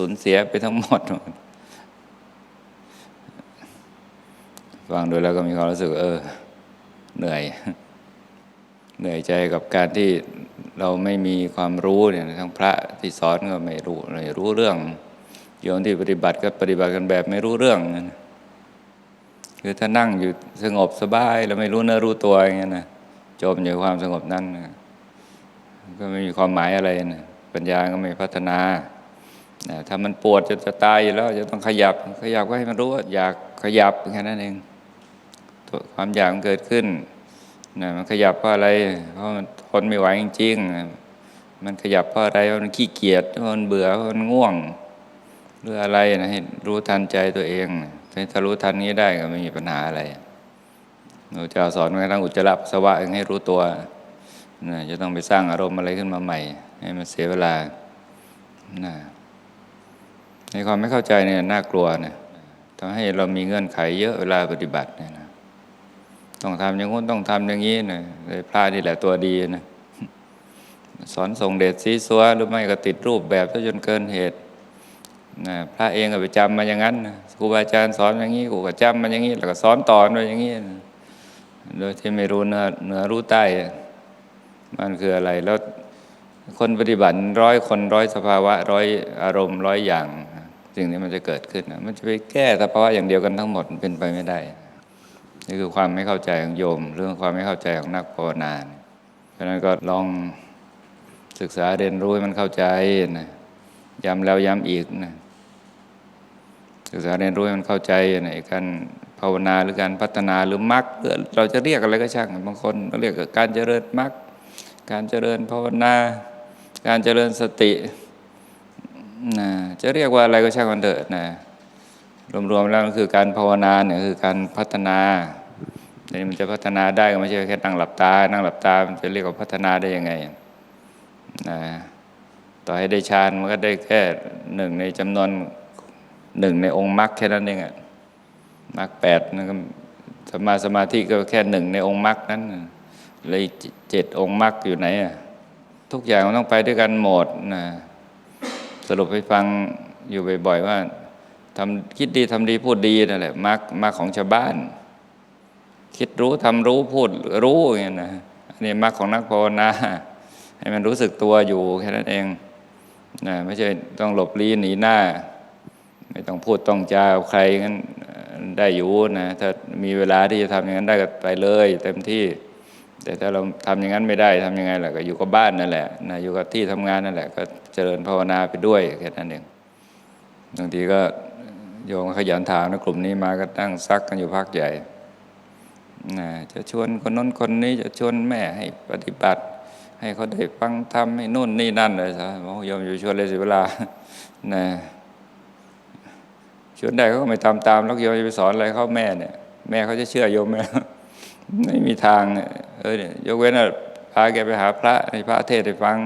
สูญเสียไปทั้งหมด ฟังดูแล้วก็มีความรู้สึก เออ เหนื่อย เหนื่อยใจกับการที่เราไม่มีความรู้เนี่ยทั้งพระที่สอนก็ไม่รู้ไม่รู้เรื่องโยมที่ปฏิบัติก็ปฏิบัติกันแบบไม่รู้เรื่องคือถ้านั่งอยู่สงบสบายแล้วไม่รู้เนื้อรู้ตัวอย่างเงี้ยนะจมอยู่ความสงบนั้นนะก็ไม่มีความหมายอะไรนะปัญญาก็ไม่พัฒนา ถ้ามันปวดจะจะตายอยู่แล้ว จะต้องขยับ ขยับก็ให้มันรู้ว่าอยากขยับแค่นั้นเองตัวความอยากมันเกิดขึ้นนะมันขยับเพราะอะไร เพราะมันทนไม่ไหวจริงๆ มันขยับเพราะอะไรเพราะมันขี้เกียจเพราะมันเบื่อเพราะมันง่วงหรืออะไรนะให้รู้ทันใจตัวเองถ้ารู้ทันนี้ได้ก็ไม่มีปัญหาอะไรหนูจะสอนแม้กระทั่งอุจจาระปัสสาวะเองให้รู้ตัวนะจะต้องไปสร้างอารมณ์อะไรขึ้นมาใหม่ ให้มันเสียเวลานะ ในความไม่เข้าใจเนี่ยน่ากลัวเนี่ยทำให้เรามีเงื่อนไขเยอะเวลาปฏิบัติเนี่ยนะต้องทำอย่างนู้นต้องทำอย่างนี้นะเลยพระนี่แหละตัวดีนะสอนส่งเดชซีซัวหรือไม่ก็ติดรูปแบบจนเกินเหตุนะพระเองก็ไปจำมาอย่างนั้นครูบาอาจารย์สอนอย่างนี้กูก็จำมาอย่างนี้ แล้วก็สอนต่อมาอย่างนี้นะโดยที่ไม่รู้เนื้อเนื้อรู้ใต้มันคืออะไรแล้วคนปฏิบัติร้อยคนร้อยสภาวะร้อยอารมณ์ร้อยอย่าง สิ่งนี้มันจะเกิดขึ้นนะมันจะไปแก้สภาวะอย่างเดียวกันทั้งหมดมันเป็นไปไม่ได้ นี่คือความไม่เข้าใจของโยม เรื่องความไม่เข้าใจของนักภาวนาเพราะฉะนั้นก็ลองศึกษาเรียนรู้ให้มันเข้าใจนะย้ำแล้วย้ำอีกนะศึกษาเรียนรู้ให้มันเข้าใจในการภาวนาหรือการพัฒนาหรือมรรคเราจะเรียกอะไรก็ช่างบางคนเรียกการเจริญมรรคการเจริญภาวนา การเจริญสติ นะจะเรียกว่าอะไรก็ช่างมันเถอะนะรวมๆแล้วก็คือการภาวนาเนี่ยคือการพัฒนาแต่มันจะพัฒนาได้ก็ไม่ใช่แค่นั่งหลับตา นั่งหลับตา มันจะเรียกว่าพัฒนาได้ยังไงนะต่อให้ได้ฌานมันก็ได้แค่หนึ่งในจำนวนหนึ่งในองค์มรรคแค่นั้นเองอะมรรคแปดนั่นก็สมาสมาธิก็แค่หนึ่งในองค์มรรคนั้นเลยเจ็ดองค์มรรคอยู่ไหนอะทุกอย่างมันต้องไปด้วยกันหมดนะ สรุปให้ฟังอยู่บ่อยๆว่าทำคิดดีทำดีพูดดีนั่นแหละมรรคมรรคของชาวบ้าน คิดรู้ทำรู้พูดรู้อย่างนี้นะอันนี้มรรคของนักภาวนาให้มันรู้สึกตัวอยู่แค่นั้นเองนะไม่ใช่ต้องหลบลี้หนีหน้า ไม่ต้องพูดต้องจาใครงั้นได้อยู่นะถ้ามีเวลาที่จะทำอย่างนั้นได้ก็ไปเลย เต็มที่ แต่ถ้าเราทำอย่างนั้นไม่ได้ทำยังไงล่ะก็อยู่กับบ้านนั่นแหละนะอยู่กับที่ทำงานนั่นแหละ ก็ ริญภาวนาไปด้วยแค่นั้นเองบางทีก็โยมขยันถามนะกลุ่มนี้มาก็ตั้งซักกันอยู่พักใหญ่นะจะชวนคนน้นคนนี้จะชวนแม่ให้ปฏิบัติ ให้เขาได้ฟังทำให้นู่นนี่นั่นเลยสะโยมอยู่ชวนเลยสิเวลานะชวนได้เขาก็ไม่ทำตามแล้วโยมจะไปสอนอะไรเขาแม่เนี่ย แม่เขาจะเชื่อโยมไหมไม่มีทางเนี่ยเออเนี่ยยกเว้นว่าแกไปหาพระให้พระเทศให้ฟัง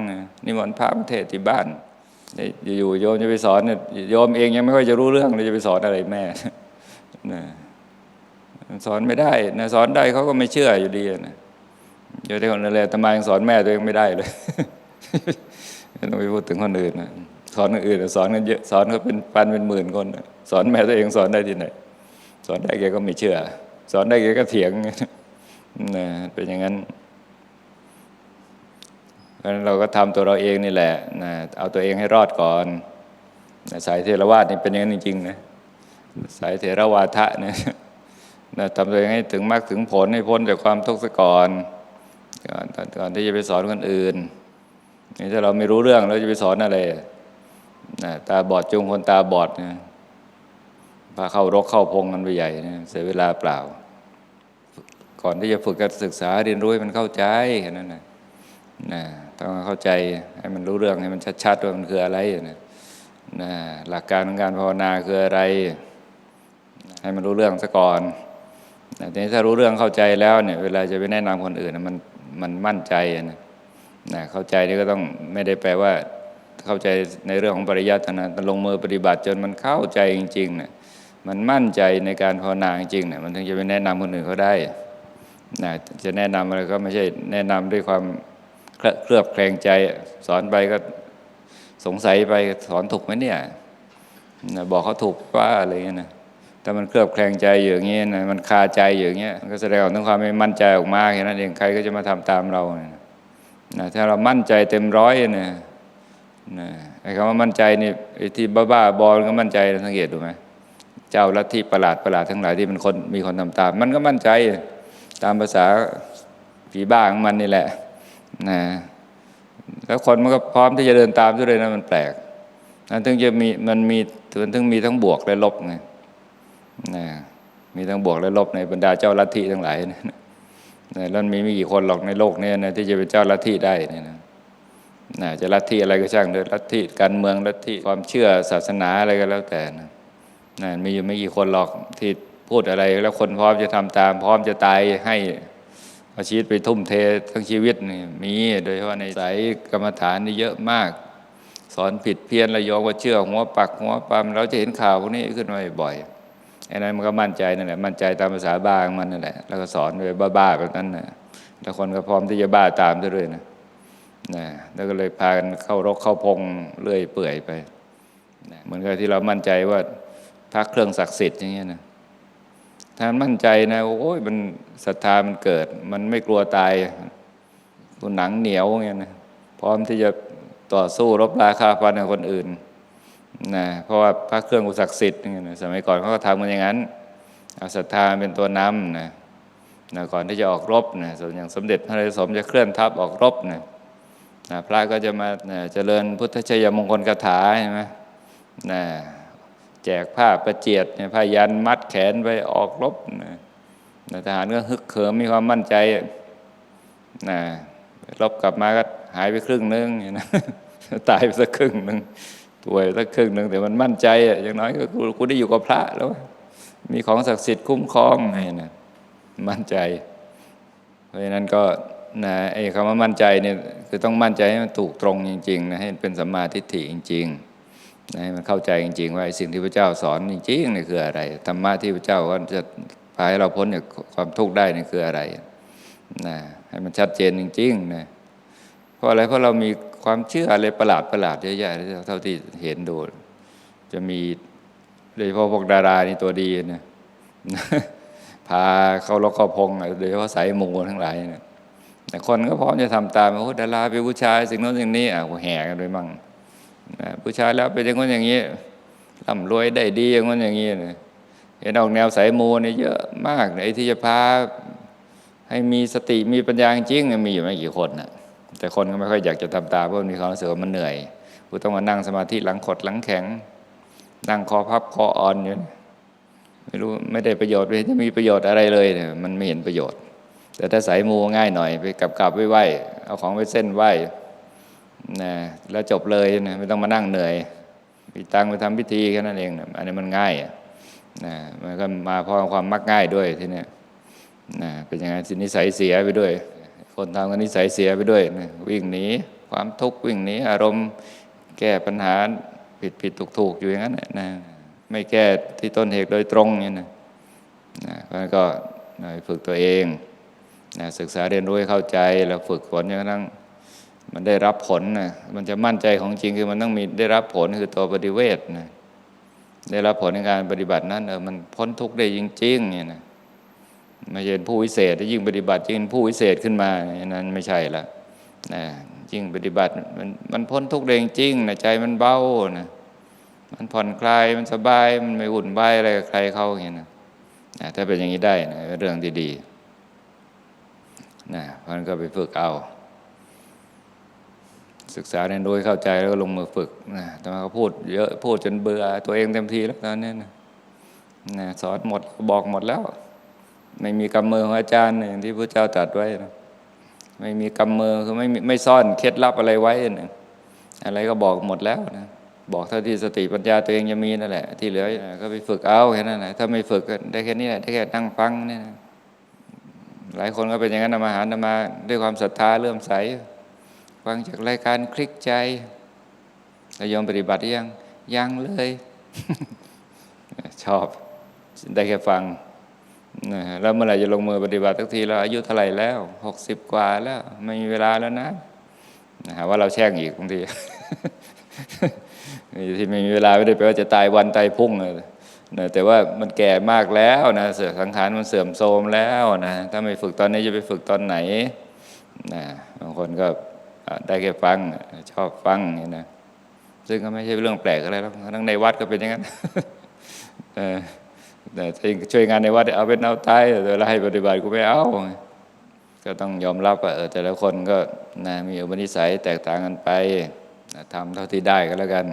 นิมนต์พระมาเทศที่บ้านอยู่โยมจะไปสอนเนี่ยโยมเองยังไม่ค่อยจะรู้เรื่องเลยจะไปสอนอะไรแม่นะสอนไม่ได้นะสอนได้เขาก็ไม่เชื่ออยู่ดีนะเดี๋ยวที่คนอะไรทำไมยังสอนแม่ตัวเองไม่ได้เลยต้องไปพูดถึงคนอื่นนะสอนคนอื่นสอนกันเยอะสอนเขาเป็นพันเป็นหมื่นคนสอนแม่ตัวเองสอนได้ที่ไหนสอนได้แกก็ไม่เชื่อ สอนได้แกก็เถียงนะเป็นอย่างนั้น ราะฉะนั้นเราก็ทำตัวเราเองนี่แหละนะเอาตัวเองให้รอดก่อนนะสายเทรวาสนี่เป็นอย่างนั้นจริงๆนะสายเทรวาทะเนี่ยนะทำตัวเองให้ถึงมากถึงผลให้พ้นจากความทุกข์ซะก่อนก่อนก่อนที่จะไปสอนคนอื่นนี่ถ้าเราไม่รู้เรื่องเราจะไปสอนอะไรนะตาบอดจุงคนตาบอดนะพาเข้ารกเข้าพงกันไปใหญ่นะเสียเวลาเปล่า ก่อนที่จะฝึกการศึกษาเรียนรู้ให้มันเข้าใจแค่นั้นนะนะ ต้องเข้าใจให้มันรู้เรื่องให้มันชัดๆว่ามันคืออะไรนะนะหลักการของการภาวนาคืออะไร ให้มันรู้เรื่องซะก่อนนะทีนี้ถ้ารู้เรื่องเข้าใจแล้วเนี่ยเวลาจะไปแนะนำคนอื่นมันมันมั่นใจนะนะเข้าใจนี่ก็ต้องไม่ได้แปลว่าเข้าใจในเรื่องของปริยัตินะลงมือปฏิบัติจนมันเข้าใจจริงๆเนะมันมั่นใจในการภาวนาจริงๆเนี่ยมันถึงจะไปแนะนำคนอื่นเขาได้นะจะแนะนำอะไรก็ไม่ใช่แนะนำด้วยความ เคลือบแคลงใจ สอนไปก็สงสัยไปสอนถูกไหมเนี่ยบอกเขาถูกว่าอะไรเงี้ยนะถ้ามันเคลือบแคลงใจอย่างเงี้ยนะมันคาใจอย่างเงี้ยมันก็แสดงออกถึงความไม่มั่นใจออกมาแค่นั้นเองใครก็จะมาทำตามเรานะถ้าเรามั่นใจเต็มร้อยนะนะไอ้คำว่ามั่นใจนี่ไอ้ที่บ้าๆบอลก็มั่นใจสังเกตดูไหมเจ้าลัทธิประหลาดประหลาดทั้งหลายที่มันคนมีคนทำตาม มันก็มั่นใจตามภาษาผีบ้าของมันนี่แหละ นะแล้วคนมันก็พร้อมที่จะเดินตามด้วยนะมันแปลกนั้นถึงจะมีมันมีมันถึงมีทั้งบวกและลบไงนะมีทั้งบวกและลบในบรรดาเจ้าลัทธิทั้งหลายนะนะแล้วมีไม่กี่คนหรอกในโลกนี้นะที่จะเป็นเจ้าลัทธิได้นี่นะนะจะลัทธิอะไรก็ช่างเลยลัทธิการเมืองลัทธิความเชื่อศาสนาอะไรก็แล้วแต่นะนะมีอยู่ไม่กี่คนหรอกที่พูดอะไรแล้วคนพร้อมจะทำตาม พร้อมจะตายให้ เอาชีวิตไปทุ่มเททั้งชีวิตนี่มีโดยเฉพาะในสายกรรมฐานนี่เยอะมาก สอนผิดเพี้ยนระยองว่าเชื่อหัวปักหัวปั๊มเราจะเห็นข่าวพวกนี้ขึ้นมาบ่อยไอ้นั้นมันก็มั่นใจนั่นแหละมั่นใจตามภาษาบ้าของมันนั่นแหละแล้วก็สอนไปบ้าๆแบบนั้นนะแล้วคนก็พร้อมที่จะบ้าตามซะด้วยนะนะแล้วก็เลยพากันเข้ารกเข้าพงเรื่อยเปื่อยไปนะเหมือนกับที่เรามั่นใจว่าพระเครื่องศักดิ์สิทธิ์อย่างเงี้ยนะ ถ้ามั่นใจนะโอ้ยมันศรัทธามันเกิด มันไม่กลัวตายตัวหนังเหนียวอย่างเงี้ยนะพร้อมที่จะต่อสู้รบราคาฟันกับคนอื่นนะเพราะว่าพระเครื่องอุศักดิ์สิทธิ์นี่นะสมัยก่อนเขาก็ทำกันอย่างนั้นเอาศรัทธาเป็นตัวนำนะนะก่อนที่จะออกรบนะส่วนอย่างสมเด็จพระนเรศวรจะเคลื่อนทัพออกรบนะนะพระก็จะมานะเจริญพุทธชัยมงคลคาถาใช่ไหมนะ แจกผ้าประเจียดเนี่ยผ้ายันมัดแขนไปออกรบนะทหารก็ฮึกเหิมมีความมั่นใจนะรบกลับมาก็หายไปครึ่งนึงอย่างนะตายไปสักครึ่งหนึ่งป่วยสักครึ่งหนึ่งแต่มันมั่นใจอะอย่างน้อยก็กูกูได้อยู่กับพระแล้ว มีของศักดิ์สิทธิ์คุ้มครองไงนะมั่นใจ เพราะฉะนั้นก็นะไอ้คำว่ามั่นใจเนี่ยคือต้องมั่นใจให้มันถูกตรงจริงๆนะให้เป็นสัมมาทิฏฐิจริง ๆ ให้มันเข้าใจจริง ๆ ว่าสิ่งที่พระเจ้าสอนจริงๆนี่คืออะไรธรรมะที่พระเจ้าก็จะพาให้เราพ้นจากความทุกข์ได้นี่คืออะไรนะให้มันชัดเจนจริงๆนะเพราะอะไรเพราะเรามีความเชื่ออะไรประหลาดประหลาดเยอะแยะเท่าที่เห็นดูจะมีโดยเฉพาะพวกดารานี่ตัวดีนะพาเข้าล็อกเข้าพงอโดยเฉพาะสายมูทั้งหลายนะแต่คนก็พร้อมจะทำตามโอ้ดาราไปนผู้ชายสิ่งโน้นสิ่งนี้อะก็แห่กันไปมั่ง ผู้ชายแล้วเป็นอย่างนั้นอย่างนี้ร่ำรวยได้ดีอย่างนั้นอย่างนี้นะเห็นออกแนวสายมูนี่เยอะมากไอ้ที่จะพาให้มีสติมีปัญญาจริงมีอยู่ไม่กี่คนนะแต่คนก็ไม่ค่อยอยากจะทำตามเพราะมีความรู้สึกว่ามันเหนื่อยกูต้องมานั่งสมาธิหลังขดหลังแข็ง นั่งคอพับคออ่อนอยู่ไม่รู้ไม่ได้ประโยชน์ไม่จะมีประโยชน์อะไรเลยเนี่ยมันไม่เห็นประโยชน์ แต่ถ้าสายมูง่ายหน่อยไปกับกับๆไหวๆเอาของไปเส้นไหว นะแล้วจบเลยนะไม่ต้องมานั่งเหนื่อยมีตังไปทำพิธีแค่นั้นเองนะอันนี้มันง่ายนะมันก็มาเพราะความมักง่ายด้วยทีเนี้ยนะเป็นยังไงสินิสัยเสียไปด้วย คนทำกันนิสัยเสียไปด้วยนะวิ่งหนีความทุกข์วิ่งหนีอารมณ์แก้ปัญหาผิดผิดถูกถูกอยู่อย่างนั้นนะไม่แก้ที่ต้นเหตุโดยตรงเนี่ยนะนะเพราะฉะนั้นก็ฝึกตัวเองนะศึกษาเรียนรู้ให้เข้าใจแล้วฝึกฝนจนกระทั่ง มันได้รับผลนะมันจะมั่นใจของจริงคือมันต้องมีได้รับผลคือตัวปฏิเวทนะได้รับผลในการปฏิบัตินั้นเออมันพ้นทุกข์ได้จริงๆเนี่ยนะไม่ใช่ผู้วิเศษถ้ายิ่งปฏิบัติยิ่งผู้วิเศษขึ้นมาอย่างนั้นไม่ใช่ละนะยิ่งปฏิบัติมันมันพ้นทุกข์ได้จริงนะใจมันเบานะมันผ่อนคลายมันสบายมันไม่วุ่นวายอะไรกับใครเขาอย่างนี้นะนะถ้าเป็นอย่างนี้ได้นะเรื่องที่ดีนะเพราะฉะนั้นก็ไปฝึกเอา ศึกษาเรียนรู้เข้าใจแล้วก็ลงมือฝึกนะแต่มาก็พูดเยอะพูดจนเบื่อตัวเองเต็มทีแล้วตอนนี้นะนะสอนหมดบอกหมดแล้ว ไม่มีกำมือของอาจารย์อย่างที่พระเจ้าตรัสไว้นะไม่มีกำมือคือไม่ไม่ซ่อนเคล็ดลับอะไรไว้นะอะไรก็บอกหมดแล้วนะบอกเท่าที่สติปัญญาตัวเองจะมีนั่นแหละ ที่เหลือก็ไปฝึกเอาแค่นั้นแหละถ้าไม่ฝึกก็ได้แค่นี้แหละได้แค่นั่งฟังเนี่ยนะหลายคนก็เป็นอย่างนั้นมาหานะมาด้วยความศรัทธาเลื่อมใส ฟังจากรายการคลิกใจแล้วยอมปฏิบัติยัง ยังเลย ชอบได้แค่ฟังแล้วเมื่อไหร่จะลงมือปฏิบัติทักทีเราอายุเท่าไหร่แล้วหกสิบกว่าแล้ว ไม่มีเวลาแล้วนะว่าเราแช่งอีกบางทีที่ไม่มีเวลาไม่ได้แปลว่าจะตายวันตายพุ่งนะนะแต่ว่ามันแก่มากแล้วนะเสื่อสังขารมันเสื่อมโทรมแล้วนะถ้าไม่ฝึกตอนนี้จะไปฝึกตอนไหนนะบางคนก็ ได้แค่ฟังชอบฟังนี้นะซึ่งก็ไม่ใช่เรื่องแปลกอะไรหรอกทั้งในวัดก็เป็นอย่างนั้นเออแต่ช่วยงานในวัดเอาเป็นเอาตายแต่เวลาให้ปฏิบัติกูไม่เอา ก็ต้องยอมรับว่าแต่ละคนก็นะมีอุปนิสัยแตกต่างกันไปนะทำเท่าที่ได้ก็แล้วกัน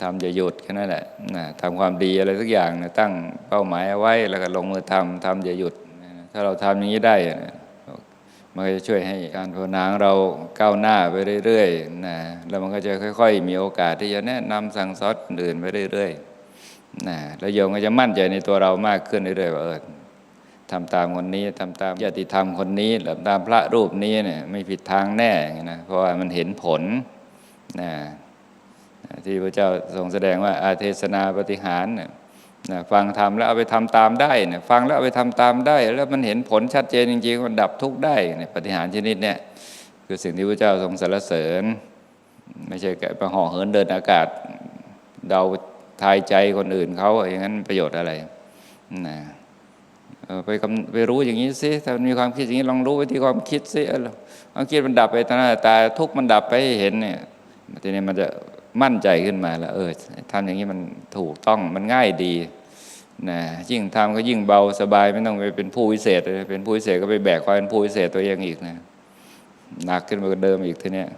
ทำอย่าหยุดแค่นั้นแหละนะทำความดีอะไรสักอย่างนะตั้งเป้าหมายเอาไว้แล้วก็ลงมือทำทำอย่าหยุด ถ้าเราทำอย่างนี้ได้นะ มันก็จะช่วยให้การภาวนาของเราก้าวหน้าไปเรื่อยๆนะแล้วมันก็จะค่อย ๆ มีโอกาสที่จะแนะนำสั่งสอนอื่นไปเรื่อยๆนะแล้วโยมก็จะมั่นใจในตัวเรามากขึ้นเรื่อยๆว่าเออทำตามคนนี้ทำตามญาติธรรมคนนี้หรือตามพระรูปนี้เนี่ยไม่ผิดทางแน่นะเพราะว่ามันเห็นผลนะที่พระเจ้าทรงแสดงว่าอาเทศนาปฏิหารเนี่ย นะฟังทำแล้วเอาไปทำตามได้เนี่ยฟังแล้วเอาไปทำตามได้ แล้วมันเห็นผลชัดเจนจริงๆมันดับทุกข์ได้เนี่ยปฏิหารชนิดเนี่ยคือสิ่งที่พระเจ้าทรงสรรเสริญ ไม่ใช่แค่ไปห่อเหินเดินอากาศ เดาทายใจคนอื่นเขาอย่างนั้นประโยชน์อะไรนะไปไปรู้อย่างนี้สิถ้ามีความคิดอย่างนี้ลองรู้วิธีความคิดสิความคิดมันดับไปตาหน้าตาทุกมันดับไปเห็นเนี่ยทีนี้มันจะ มั่นใจขึ้นมาแล้ว เออทำอย่างนี้มันถูกต้องมันง่ายดีนะยิ่งทำก็ยิ่งเบาสบายไม่ต้องไปเป็นผู้วิเศษเลยเป็นผู้วิเศษก็ไปแบกความเป็นผู้วิเศษตัวเองอีกนะหนักขึ้นมากว่าเดิมอีกทีเนี้ย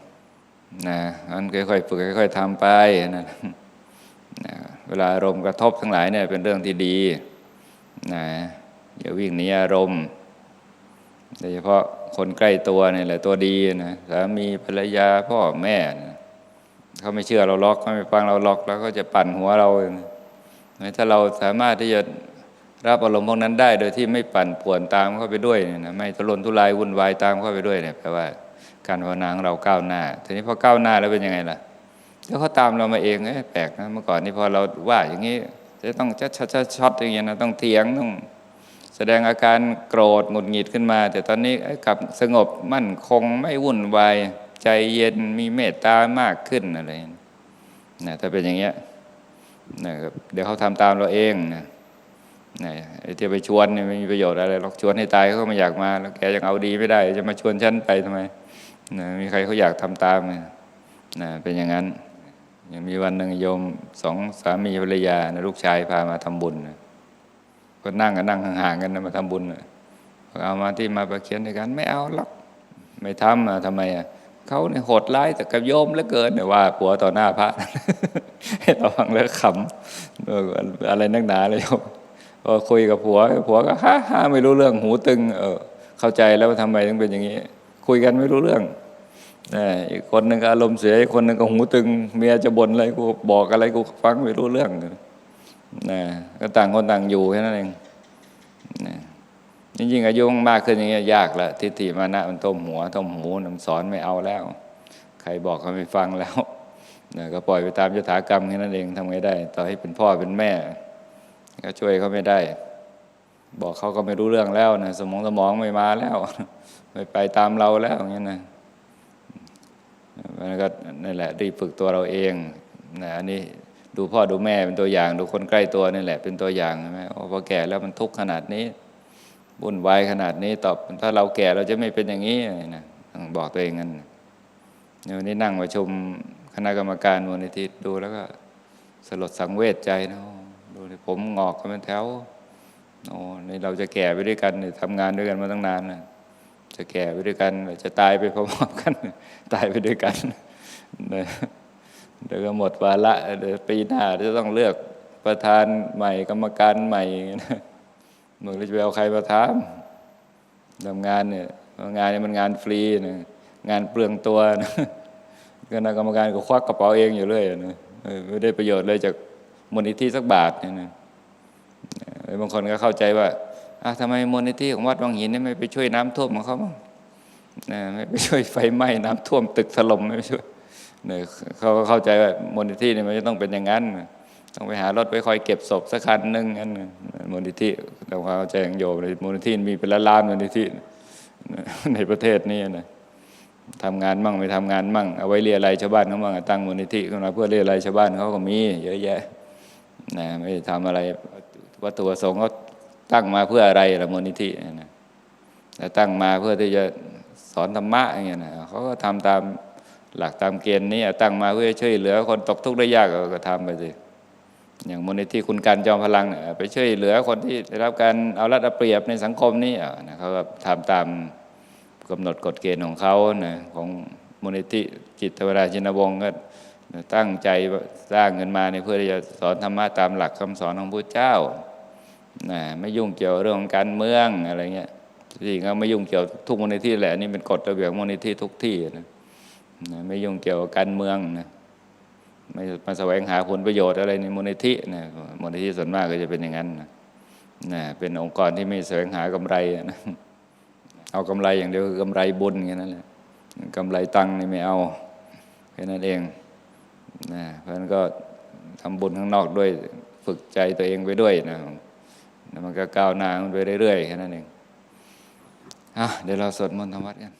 นะมันค่อยๆฝึกค่อย ๆทำไปนะนะเวลาอารมณ์กระทบทั้งหลายเนี่ยเป็นเรื่องที่ดีนะอย่าวิ่งหนีอารมณ์โดยเฉพาะคนใกล้ตัวเนี่ยแหละตัวดีนะสามีภรรยาพ่อแม่นะ เขาไม่เชื่อเราล็อกเขาไม่ฟังเราล็อก แล้วก็จะปั่นหัวเราถ้าเราสามารถที่จะรับอารมณ์พวกนั้นได้ โดยที่ไม่ปั่นป่วนตามเข้าไปด้วยเนี่ยนะไม่ทุรนทุรายวุ่นวายตามเข้าไปด้วยเนี่ยแปลว่า การภาวนาของเราก้าวหน้า ทีนี้พอก้าวหน้าแล้วเป็นยังไงล่ะแล้วเขาตามเรามาเองเอ้ยแปลกนะเมื่อก่อนนี่พอเราว่าอย่างนี้ จะต้องชัดชัดชัดช็อตอย่างเงี้ยนะต้องเถียงต้องแสดงอาการโกรธหงุดหงิดขึ้นมา แต่ตอนนี้กลับสงบมั่นคงไม่วุ่นวาย ใจเย็นมีเมตตามากขึ้นอะไรนะถ้าเป็นอย่างเงี้ยนะครับเดี๋ยวเขาทำตามเราเองนะนะไอ้ที่ไปชวนเนี่ยไม่มีประโยชน์อะไรหรอกชวนให้ตายเขาก็ไม่อยากมา แล้วแกยังเอาดีไม่ได้ จะมาชวนฉันไปทำไมนะมีใครเขาอยากทำตามนะนะเป็นอย่างนั้นยังมีวันหนึ่งโยมสองสามีภรรยานะลูกชายพามาทำบุญนะก็นั่งกันนั่งห่างๆกันนะมาทำบุญนะเอามาที่มาประเคียนด้วยกัน ไม่เอาหรอกไม่ทำอะทำไมอะ เขาเนี่ยโหดร้ายแต่กับโยมเหลือเกินเนี่ยว่าผัวต่อหน้าพระให้ระวังแล้วขำอะไรนักหนาเลยโยมพอคุยกับผัวผัวก็ฮ่าฮ่าไม่รู้เรื่องหูตึง เออ เข้าใจแล้วว่าทำไมถึงเป็นอย่างนี้ คุยกันไม่รู้เรื่องนะอีกคนหนึ่งก็อารมณ์เสียอีกคนหนึ่งก็หูตึง เมียจะบ่นอะไรกูบอกอะไรกูฟังไม่รู้เรื่องนะก็ต่างคนต่างอยู่แค่นั้นเองนะ จริงๆอายุมากขึ้นอย่างเงี้ยยากละทิฏฐิมานะมันต้มหัวต้มหูน้ำสอนไม่เอาแล้ว ใครบอกก็ไม่ฟังแล้วนะก็ปล่อยไปตามยถากรรมแค่นั้นเองทำไงได้ ต่อให้เป็นพ่อเป็นแม่ ก็ช่วยเขาไม่ได้ บอกเขาก็ไม่รู้เรื่องแล้วนะสมองสมองไม่มาแล้ว ไม่ไปตามเราแล้วอย่างเงี้ยนะมันก็นั่นแหละรีบฝึกตัวเราเองนะอันนี้ดูพ่อดูแม่เป็นตัวอย่าง ดูคนใกล้ตัวนี่แหละเป็นตัวอย่างใช่ไหมพอแก่แล้วมันทุกข์ขนาดนี้ วุ่นวายขนาดนี้ตอบถ้าเราแก่เราจะไม่เป็นอย่างนี้นะต้องบอกตัวเองงั้นเดี๋ยววันนี้นั่งประชุมคณะกรรมการมูลนิธิดูแล้วก็สลดสังเวชใจนะดูดิผมงอกกันเป็นแถวโอ้นี่เราจะแก่ไปด้วยกันทำงานด้วยกันมาตั้งนานนะจะแก่ไปด้วยกัน จะตายไปพร้อมๆกัน ตายไปด้วยกันเดี๋ยวก็หมดวาระเดี๋ยวปีหน้าจะต้องเลือกประธานใหม่กรรมการใหม่นะ มือเราจะไปเอาใครมาทำทำงานเนี่ยงานเนี่ยมันงานฟรีนะงานเปลืองตัวนะคณะกรรมการก็ควักกระเป๋าเองอยู่เรื่อยนะไม่ได้ประโยชน์เลยจากมูลนิธิสักบาทเนี่ยนะบางคนก็เข้าใจว่าทำไมมูลนิธิของวัดวังหินเนี่ยไม่ไปช่วยน้ำท่วมของเขาบ้างนะไม่ไปช่วยไฟไหม้น้ำท่วมตึกถล่มไม่ไปช่วยเนี่ยเขาก็เข้าใจว่ามูลนิธิเนี่ยมันจะต้องเป็นอย่างนั้น ต้องไปหารถไปคอยเก็บศพสักคันหนึ่งนั่นมูลนิธิเราเข้าใจอย่างโยมมูลนิธิมีเป็นล้านๆมูลนิธิในประเทศนี้นะทำงานมั่งไม่ทำงานมั่งเอาไว้เรียอะไรยชาวบ้านเขาบ้างตั้งมูลนิธิขึ้นมาเพื่อเรียอะไรยชาวบ้านเขาก็มีเยอะแยะนะไม่ได้ทำอะไรวัตถุประสงค์เขาตั้งมาเพื่ออะไรละมูลนิธินะแต่ตั้งมาเพื่อที่จะสอนธรรมะอย่างเงี้ยนะเขาก็ทำตามหลักตามเกณฑ์นี้ตั้งมาเพื่อช่วยเหลือคนตกทุกข์ได้ยากก็ทำไปสิ อย่างมูลนิธิคุณการจอมพลังไปช่วยเหลือคนที่ได้รับการเอารัดเอาเปรียบในสังคมนี่นะเขาก็ทำตามกำหนดกฎเกณฑ์ของเขานะของมูลนิธิจิตเวราชินวงศ์ก็ตั้งใจสร้างเงินมาในเพื่อที่จะสอนธรรมะตามหลักคำสอนของพระเจ้านะไม่ยุ่งเกี่ยวเรื่องของการเมืองอะไรเงี้ยจริงก็ไม่ยุ่งเกี่ยวทุกมูลนิธิแหละนี่เป็นกฎระเบียบมูลนิธิทุกที่นะไม่ยุ่งเกี่ยวกับการเมืองนะ ไม่มาแสวงหาผลประโยชน์อะไรในมูลนิธินะมูลนิธิส่วนมากก็จะเป็นอย่างนั้นนะนะเป็นองค์กรที่ไม่แสวงหากำไรนะเอากำไรอย่างเดียวคือกำไรบุญแค่นั้นแหละกำไรตังค์นี่ไม่เอาแค่นั้นเองนะเพราะฉะนั้นก็ทำบุญข้างนอกด้วยฝึกใจตัวเองไปด้วยนะแล้วมันก็ก้าวหน้ามันไปเรื่อยๆแค่นั้นเองอะเดี๋ยวเราสวดมนต์ทำวัดกัน